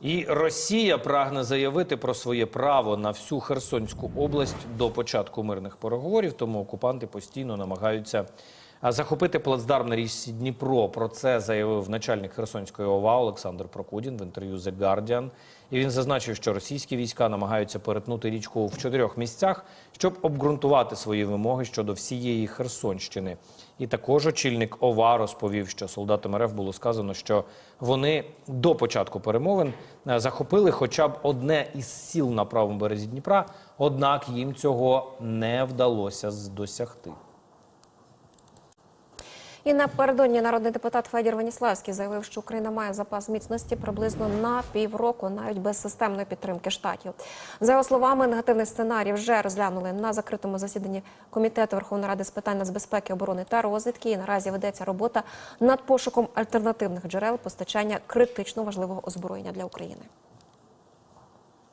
І Росія прагне заявити про своє право на всю Херсонську область до початку мирних переговорів. Тому окупанти постійно намагаються захопити плацдарм на річці Дніпро. Про це заявив начальник Херсонської ОВА Олександр Прокудін в інтерв'ю The Guardian. І він зазначив, що російські війська намагаються перетнути річку в чотирьох місцях, щоб обґрунтувати свої вимоги щодо всієї Херсонщини. І також очільник ОВА розповів, що солдатам РФ було сказано, що вони до початку перемовин е, захопили хоча б одне із сіл на правому березі Дніпра, однак їм цього не вдалося досягти. І напередодні народний депутат Федір Веніславський заявив, що Україна має запас міцності приблизно на півроку, навіть без системної підтримки штатів. За його словами, негативний сценарій вже розглянули на закритому засіданні комітету Верховної Ради з питань нацбезпеки, оборони та розвідки. І наразі ведеться робота над пошуком альтернативних джерел постачання критично важливого озброєння для України.